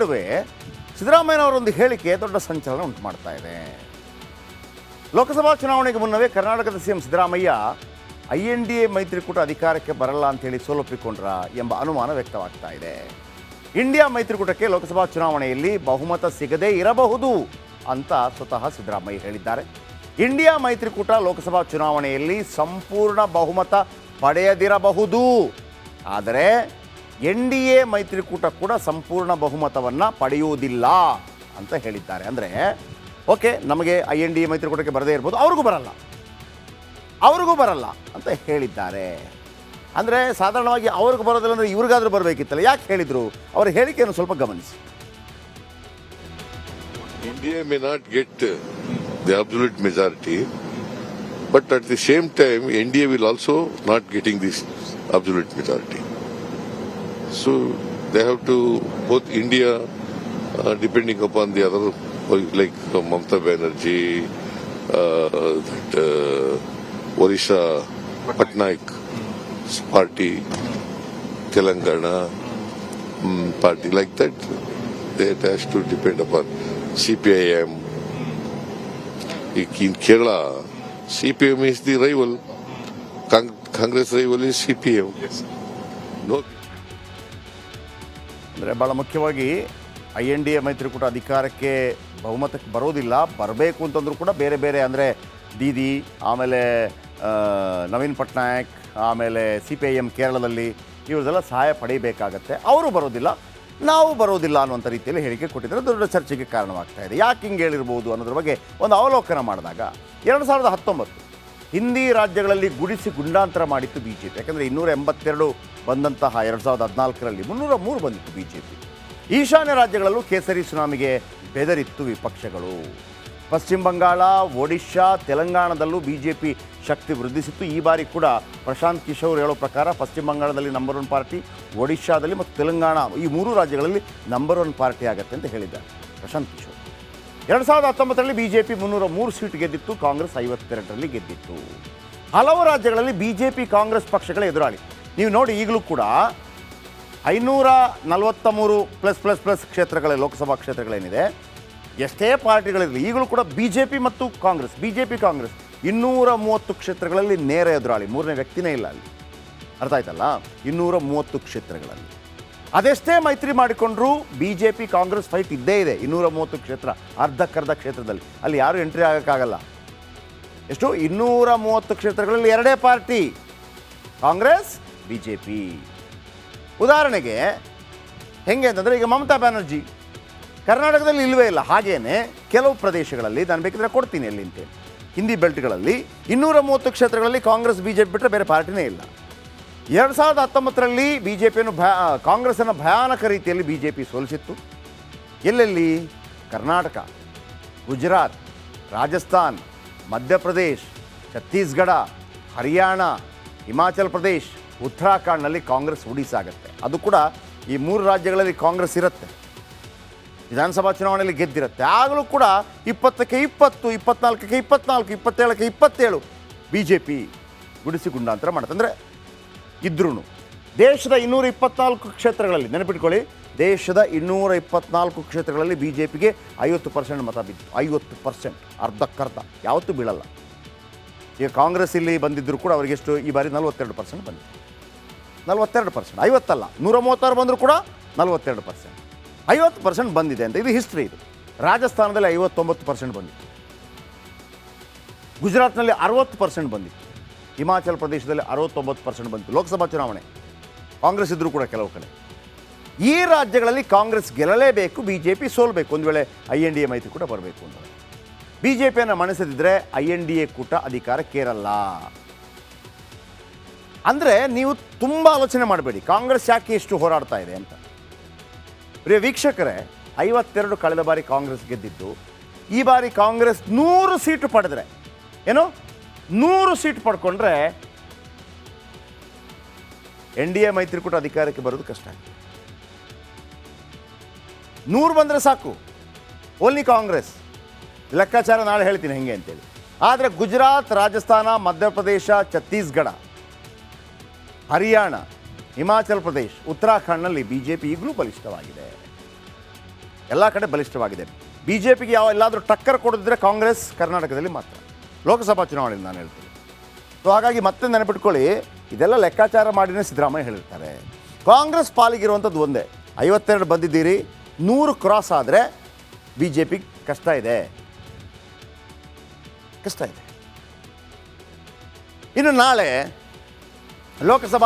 ನಡುವೆ ಸಿದ್ದರಾಮಯ್ಯನವರೊಂದು ಹೇಳಿಕೆ ದೊಡ್ಡ ಸಂಚಲನ ಉಂಟು ಮಾಡ್ತಾ ಇದೆ. ಲೋಕಸಭಾ ಚುನಾವಣೆಗೆ ಮುನ್ನವೇ ಕರ್ನಾಟಕದ CM Siddaramaiah I N D A ಮೈತ್ರಿಕೂಟ ಅಧಿಕಾರಕ್ಕೆ ಬರಲ್ಲ ಅಂತೇಳಿ ಸೋಲೊಪ್ಪಿಕೊಂಡ್ರ ಎಂಬ ಅನುಮಾನ ವ್ಯಕ್ತವಾಗ್ತಾ ಇದೆ. ಇಂಡಿಯಾ ಮೈತ್ರಿಕೂಟಕ್ಕೆ ಲೋಕಸಭಾ ಚುನಾವಣೆಯಲ್ಲಿ ಬಹುಮತ ಸಿಗದೇ ಇರಬಹುದು ಅಂತ ಸ್ವತಃ ಸಿದ್ದರಾಮಯ್ಯ ಹೇಳಿದ್ದಾರೆ. ಇಂಡಿಯಾ ಮೈತ್ರಿಕೂಟ ಲೋಕಸಭಾ ಚುನಾವಣೆಯಲ್ಲಿ ಸಂಪೂರ್ಣ ಬಹುಮತ ಪಡೆಯದಿರಬಹುದು. ಆದರೆ ಎನ್ ಡಿ ಎ ಮೈತ್ರಿಕೂಟ ಕೂಡ ಸಂಪೂರ್ಣ ಬಹುಮತವನ್ನು ಪಡೆಯುವುದಿಲ್ಲ ಅಂತ ಹೇಳಿದ್ದಾರೆ. ಅಂದರೆ ಓಕೆ ನಮಗೆ ಐ ಎನ್ ಡಿ ಎ ಮೈತ್ರಿಕೂಟಕ್ಕೆ ಬರದೇ ಇರ್ಬೋದು ಅವ್ರಿಗೂ ಬರಲ್ಲ. ಅವ್ರಿಗೂ ಬರಲ್ಲ ಅಂತ ಹೇಳಿದ್ದಾರೆ. ಅಂದರೆ ಸಾಧಾರಣವಾಗಿ ಅವ್ರಿಗೆ ಬರೋದಿಲ್ಲ ಅಂದರೆ ಇವ್ರಿಗಾದ್ರೂ ಬರಬೇಕಿತ್ತಲ್ಲ ಯಾಕೆ ಹೇಳಿದರು? ಅವರ ಹೇಳಿಕೆಯನ್ನು ಸ್ವಲ್ಪ ಗಮನಿಸಿ. India may not get the absolute majority, but at the same time, India will also not getting this absolute majority. So they have to both India, uh, depending upon the other, like uh, Mamata Banerjee, uh, that uh, Orissa Patnaik party, Telangana mm, party, like that. That has to depend upon CPIM. In Kerala, CPM is the rival. Cong- Congress rival is CPM. No. ಅಂದರೆ ಭಾಳ ಮುಖ್ಯವಾಗಿ I N D A ಮೈತ್ರಿಕೂಟ ಅಧಿಕಾರಕ್ಕೆ ಬಹುಮತಕ್ಕೆ ಬರೋದಿಲ್ಲ, ಬರಬೇಕು ಅಂತಂದರೂ ಕೂಡ ಬೇರೆ ಬೇರೆ ಅಂದರೆ ದೀದಿ, ಆಮೇಲೆ ನವೀನ್ ಪಟ್ನಾಯಕ್, ಆಮೇಲೆ ಸಿ ಪಿ ಐ ಎಂ ಕೇರಳದಲ್ಲಿ ಇವ್ರದೆಲ್ಲ ಸಹಾಯ ಪಡೆಯಬೇಕಾಗತ್ತೆ ಅವರು ಬರೋದಿಲ್ಲ, ನಾವು ಬರೋದಿಲ್ಲ ಅನ್ನುವಂಥ ರೀತಿಯಲ್ಲಿ ಹೇಳಿಕೆ ಕೊಟ್ಟಿದ್ದಾರೆ. ದೊಡ್ಡ ಚರ್ಚೆಗೆ ಕಾರಣವಾಗ್ತಾ ಇದೆ. ಯಾಕೆ ಹಿಂಗೆ ಹೇಳಿರ್ಬೋದು ಅನ್ನೋದ್ರ ಬಗ್ಗೆ ಒಂದು ಅವಲೋಕನ ಮಾಡಿದಾಗ, ಎರಡು ಸಾವಿರದ ಹತ್ತೊಂಬತ್ತು ಹಿಂದಿ ರಾಜ್ಯಗಳಲ್ಲಿ ಗುಡಿಸಿ ಗುಂಡಾಂತರ ಮಾಡಿತ್ತು ಬಿ ಜೆ ಪಿ ಯಾಕಂದರೆ ಇನ್ನೂರ ಎಂಬತ್ತೆರಡು ಬಂದಂತಹ ಎರಡು ಸಾವಿರದ ಹದಿನಾಲ್ಕರಲ್ಲಿ ಮುನ್ನೂರ ಮೂರು ಬಂದಿತ್ತು ಬಿ ಜೆ ಈಶಾನ್ಯ ರಾಜ್ಯಗಳಲ್ಲೂ ಕೇಸರಿ ಸುನಾಮಿಗೆ ಬೆದರಿತ್ತು ವಿಪಕ್ಷಗಳು. ಪಶ್ಚಿಮ ಬಂಗಾಳ, ಒಡಿಶಾ, ತೆಲಂಗಾಣದಲ್ಲೂ ಬಿ ಜೆ ಪಿ ಶಕ್ತಿ ವೃದ್ಧಿಸಿತ್ತು. ಈ ಬಾರಿ ಕೂಡ ಪ್ರಶಾಂತ್ ಕಿಶೋರ್ ಹೇಳೋ ಪ್ರಕಾರ ಪಶ್ಚಿಮ ಬಂಗಾಳದಲ್ಲಿ ನಂಬರ್ ಒನ್ ಪಾರ್ಟಿ, ಒಡಿಶಾದಲ್ಲಿ ಮತ್ತು ತೆಲಂಗಾಣ ಈ ಮೂರು ರಾಜ್ಯಗಳಲ್ಲಿ ನಂಬರ್ ಒನ್ ಪಾರ್ಟಿ ಆಗುತ್ತೆ ಅಂತ ಹೇಳಿದ್ದಾರೆ ಪ್ರಶಾಂತ್ ಕಿಶೋರ್. ಎರಡು ಸಾವಿರದ ಹತ್ತೊಂಬತ್ತರಲ್ಲಿ ಬಿ ಮುನ್ನೂರ ಮೂರು ಸೀಟ್ ಗೆದ್ದಿತ್ತು, ಕಾಂಗ್ರೆಸ್ ಐವತ್ತೆರಡರಲ್ಲಿ ಗೆದ್ದಿತ್ತು. ಹಲವು ರಾಜ್ಯಗಳಲ್ಲಿ ಬಿ ಜೆ ಪಿ ಕಾಂಗ್ರೆಸ್ ಪಕ್ಷಗಳ ಎದುರಾಳಿ. ನೀವು ನೋಡಿ ಈಗಲೂ ಕೂಡ ಐನೂರ ನಲವತ್ತ ಮೂರು ಪ್ಲಸ್ ಪ್ಲಸ್ ಪ್ಲಸ್ ಕ್ಷೇತ್ರಗಳ, ಲೋಕಸಭಾ ಕ್ಷೇತ್ರಗಳೇನಿದೆ. ಎಷ್ಟೇ ಪಾರ್ಟಿಗಳಿರಲಿ, ಈಗಲೂ ಕೂಡ ಬಿ ಜೆ ಪಿ ಮತ್ತು Congress B J P Congress ಇನ್ನೂರ ಮೂವತ್ತು ಕ್ಷೇತ್ರಗಳಲ್ಲಿ ನೇರ ಎದುರಾಳಿ. ಮೂರನೇ ವ್ಯಕ್ತಿನೇ ಇಲ್ಲ ಅಲ್ಲಿ. ಅರ್ಥ ಆಯ್ತಲ್ಲ? ಇನ್ನೂರ ಮೂವತ್ತು ಕ್ಷೇತ್ರಗಳಲ್ಲಿ. ಅದೆಷ್ಟೇ ಮೈತ್ರಿ ಮಾಡಿಕೊಂಡ್ರು B J P Congress fight ಇದ್ದೇ ಇದೆ. ಇನ್ನೂರ ಮೂವತ್ತು ಕ್ಷೇತ್ರ ಅರ್ಧಕ್ಕರ್ಧ ಕ್ಷೇತ್ರದಲ್ಲಿ. ಅಲ್ಲಿ ಯಾರೂ ಎಂಟ್ರಿ ಆಗೋಕ್ಕಾಗಲ್ಲ. ಎಷ್ಟು? ಇನ್ನೂರ ಮೂವತ್ತು ಕ್ಷೇತ್ರಗಳಲ್ಲಿ ಎರಡೇ party. Congress B J P ಉದಾಹರಣೆಗೆ, ಹೆಂಗೆ ಅಂತಂದರೆ ಈಗ ಮಮತಾ ಬ್ಯಾನರ್ಜಿ ಕರ್ನಾಟಕದಲ್ಲಿ ಇಲ್ಲವೇ ಇಲ್ಲ. ಹಾಗೇ ಕೆಲವು ಪ್ರದೇಶಗಳಲ್ಲಿ ನಾನು ಬೇಕಿದ್ರೆ ಕೊಡ್ತೀನಿ ಅಲ್ಲಿ ಹಿಂದಿ ಬೆಲ್ಟ್ಗಳಲ್ಲಿ ಇನ್ನೂರ ಮೂವತ್ತು ಕ್ಷೇತ್ರಗಳಲ್ಲಿ ಕಾಂಗ್ರೆಸ್ ಬಿ ಜೆ ಪಿ ಬಿಟ್ಟರೆ ಬೇರೆ ಪಾರ್ಟಿನೇ ಇಲ್ಲ. ಎರಡು ಸಾವಿರದ ಹತ್ತೊಂಬತ್ತರಲ್ಲಿ ಬಿ ಜೆ ಪಿಯನ್ನು ಭಯ ಕಾಂಗ್ರೆಸ್ಸನ್ನು ಭಯಾನಕ ರೀತಿಯಲ್ಲಿ ಬಿ ಜೆ ಪಿ ಸೋಲಿಸಿತ್ತು. ಎಲ್ಲೆಲ್ಲಿ? ಕರ್ನಾಟಕ, ಗುಜರಾತ್, ರಾಜಸ್ಥಾನ್, ಮಧ್ಯಪ್ರದೇಶ್, ಛತ್ತೀಸ್ಗಢ, ಹರಿಯಾಣ, ಹಿಮಾಚಲ್ ಪ್ರದೇಶ್, ಉತ್ತರಾಖಂಡ್ನಲ್ಲಿ ಕಾಂಗ್ರೆಸ್ ಉಡಿಸಾಗುತ್ತೆ. ಅದು ಕೂಡ ಈ ಮೂರು ರಾಜ್ಯಗಳಲ್ಲಿ ಕಾಂಗ್ರೆಸ್ ಇರುತ್ತೆ. ವಿಧಾನಸಭಾ ಚುನಾವಣೆಯಲ್ಲಿ ಗೆದ್ದಿರುತ್ತೆ. ಆಗಲೂ ಕೂಡ ಇಪ್ಪತ್ತಕ್ಕೆ ಇಪ್ಪತ್ತು, ಇಪ್ಪತ್ನಾಲ್ಕಕ್ಕೆ ಇಪ್ಪತ್ನಾಲ್ಕು, ಇಪ್ಪತ್ತೇಳಕ್ಕೆ ಇಪ್ಪತ್ತೇಳು ಬಿ ಜೆ ಪಿ ಗುಡಿಸಿ ಗುಂಡಾಂತರ ಮಾಡುತ್ತೆ ಅಂದರೆ ಇದ್ರೂ ದೇಶದ ಇನ್ನೂರ ಇಪ್ಪತ್ನಾಲ್ಕು ಕ್ಷೇತ್ರಗಳಲ್ಲಿ, ನೆನಪಿಟ್ಕೊಳ್ಳಿ, ದೇಶದ ಇನ್ನೂರ ಇಪ್ಪತ್ನಾಲ್ಕು ಕ್ಷೇತ್ರಗಳಲ್ಲಿ ಬಿ ಜೆ ಪಿಗೆ ಐವತ್ತು ಪರ್ಸೆಂಟ್ ಮತ ಬಿದ್ದು ಐವತ್ತು ಪರ್ಸೆಂಟ್, ಅರ್ಧಕ್ಕರ್ಧ, ಯಾವತ್ತೂ ಬೀಳಲ್ಲ. ಈಗ ಕಾಂಗ್ರೆಸ್ ಇಲ್ಲಿ ಬಂದಿದ್ದರೂ ಕೂಡ ಅವರಿಗೆಷ್ಟು ಈ ಬಾರಿ ನಲವತ್ತೆರಡು ಪರ್ಸೆಂಟ್ ಬಂದಿದೆ ನಲವತ್ತೆರಡು ಪರ್ಸೆಂಟ್, ಐವತ್ತಲ್ಲ, ನೂರ ಮೂವತ್ತಾರು ಬಂದರೂ ಕೂಡ ನಲವತ್ತೆರಡು ಪರ್ಸೆಂಟ್. ಐವತ್ತು ಪರ್ಸೆಂಟ್ ಬಂದಿದೆ ಅಂತ, ಇದು ಹಿಸ್ಟ್ರಿ ಇದು. ರಾಜಸ್ಥಾನದಲ್ಲಿ ಐವತ್ತೊಂಬತ್ತು ಪರ್ಸೆಂಟ್ ಬಂದಿತ್ತು. ಗುಜರಾತ್ನಲ್ಲಿ ಅರವತ್ತು ಪರ್ಸೆಂಟ್ ಬಂದಿತ್ತು. ಹಿಮಾಚಲ ಪ್ರದೇಶದಲ್ಲಿ ಅರವತ್ತೊಂಬತ್ತು ಪರ್ಸೆಂಟ್ ಬಂತು. ಲೋಕಸಭಾ ಚುನಾವಣೆ. ಕಾಂಗ್ರೆಸ್ ಇದ್ದರೂ ಕೂಡ ಕೆಲವು ಕಡೆ. ಈ ರಾಜ್ಯಗಳಲ್ಲಿ ಕಾಂಗ್ರೆಸ್ ಗೆಲ್ಲಲೇಬೇಕು ಬಿ ಜೆ ಪಿ ಸೋಲಬೇಕು. ಒಂದು ವೇಳೆ ಐ ಎನ್ ಡಿ ಎ ಮೈತ್ರಿ ಕೂಡ ಬರಬೇಕು ಅಂತ. ಬಿ ಜೆ ಪಿಯನ್ನು ಮಣಿಸದಿದ್ದರೆ ಐ ಎನ್ ಡಿ ಎ ಕೂಟ ಅಧಿಕಾರಕ್ಕೇರಲ್ಲ ಅಂದರೆ ನೀವು ತುಂಬ ಆಲೋಚನೆ ಮಾಡಬೇಡಿ. ಕಾಂಗ್ರೆಸ್ ಯಾಕೆ ಎಷ್ಟು ಹೋರಾಡ್ತಾ ಇದೆ ಅಂತ. ಪ್ರಿಯ ವೀಕ್ಷಕರೇ, ಐವತ್ತೆರಡು ಕಳೆದ ಬಾರಿ ಕಾಂಗ್ರೆಸ್ ಗೆದ್ದಿದ್ದು, ಈ ಬಾರಿ ಕಾಂಗ್ರೆಸ್ ನೂರು ಸೀಟು ಪಡೆದರೆ, ಏನು? ನೂರು ಸೀಟ್ ಪಡ್ಕೊಂಡ್ರೆ ಎನ್ ಡಿ ಎ ಮೈತ್ರಿಕೂಟ ಅಧಿಕಾರಕ್ಕೆ ಬರೋದು ಕಷ್ಟ ನೂರು ಬಂದರೆ ಸಾಕು. ಓನ್ಲಿ ಕಾಂಗ್ರೆಸ್. ಲೆಕ್ಕಾಚಾರ ನಾಳೆ ಹೇಳ್ತೀನಿ ಹೆಂಗೆ ಅಂತೇಳಿ. ಆದರೆ ಗುಜರಾತ್, ರಾಜಸ್ಥಾನ, ಮಧ್ಯಪ್ರದೇಶ, ಛತ್ತೀಸ್ಗಢ, ಹರಿಯಾಣ, ಹಿಮಾಚಲ ಪ್ರದೇಶ್, ಉತ್ತರಾಖಂಡ್ನಲ್ಲಿ ಬಿ ಜೆ ಪಿ ಈಗಲೂ ಬಲಿಷ್ಠವಾಗಿದೆ. ಎಲ್ಲ ಕಡೆ ಬಲಿಷ್ಠವಾಗಿದೆ. ಬಿ ಜೆ ಪಿಗೆ ಯಾವ ಎಲ್ಲಾದರೂ ಟಕ್ಕರ್ ಕೊಡದಿದ್ರೆ ಕಾಂಗ್ರೆಸ್ ಕರ್ನಾಟಕದಲ್ಲಿ ಮಾತ್ರ. ಲೋಕಸಭಾ ಚುನಾವಣೆಯಲ್ಲಿ ನಾನು ಹೇಳ್ತೀನಿ. ಸೊ ಹಾಗಾಗಿ ಮತ್ತೆ ನೆನಪಿಟ್ಕೊಳ್ಳಿ, ಇದೆಲ್ಲ ಲೆಕ್ಕಾಚಾರ ಮಾಡಿನೇ ಸಿದ್ದರಾಮಯ್ಯ ಹೇಳಿರ್ತಾರೆ. ಕಾಂಗ್ರೆಸ್ ಪಾಲಿಗಿರುವಂಥದ್ದು ಒಂದೇ, ಐವತ್ತೆರಡು ಬಂದಿದ್ದೀರಿ, ನೂರು ಕ್ರಾಸ್ ಆದರೆ ಬಿ ಜೆ ಪಿ ಕಷ್ಟ ಇದೆ. ಕಷ್ಟ ಇದೆ. ಇನ್ನು ನಾಳೆ ಲೋಕಸಭಾ